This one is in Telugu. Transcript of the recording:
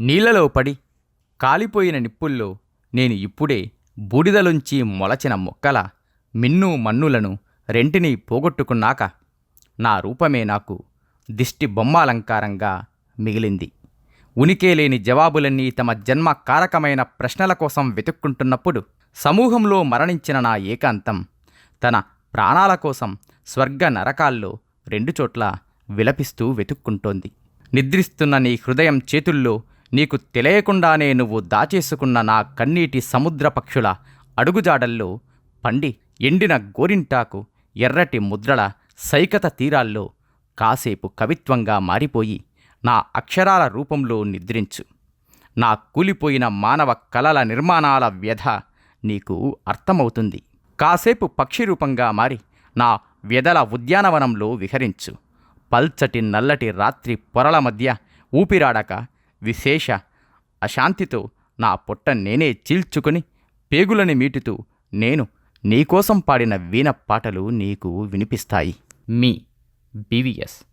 నీళ్ళలో పడి కాలిపోయిన నిప్పుల్లో నేను ఇప్పుడే బూడిదలుంచి మొలచిన మొక్కల మిన్ను మన్నులను రెంటిని పోగొట్టుకున్నాక నా రూపమే నాకు దిష్టి బొమ్మాలంకారంగా మిగిలింది. ఉనికే లేని జవాబులన్నీ తమ జన్మ కారకమైన ప్రశ్నల కోసం వెతుక్కుంటున్నప్పుడు సమూహంలో మరణించిన నా ఏకాంతం తన ప్రాణాల కోసం స్వర్గ నరకాల్లో రెండు చోట్ల విలపిస్తూ వెతుక్కుంటోంది. నిద్రిస్తున్న నీ హృదయం చేతుల్లో నీకు తెలియకుండానే నువ్వు దాచేసుకున్న నా కన్నీటి సముద్ర పక్షుల అడుగుజాడల్లో పండి ఎండిన గోరింటాకు ఎర్రటి ముద్రల సైకత తీరాల్లో కాసేపు కవిత్వంగా మారిపోయి నా అక్షరాల రూపంలో నిద్రించు. నా కూలిపోయిన మానవ కలల నిర్మాణాల వ్యధ నీకు అర్థమవుతుంది. కాసేపు పక్షి రూపంగా మారి నా వ్యధల ఉద్యానవనంలో విహరించు. పల్చటి నల్లటి రాత్రి పొరల మధ్య ఊపిరాడక విశేష. అశాంతితో నా పొట్ట నేనే చీల్చుకుని పేగులని మీటుతూ నేను నీకోసం పాడిన వీణ పాటలు నీకు వినిపిస్తాయి. మీ బీవీఎస్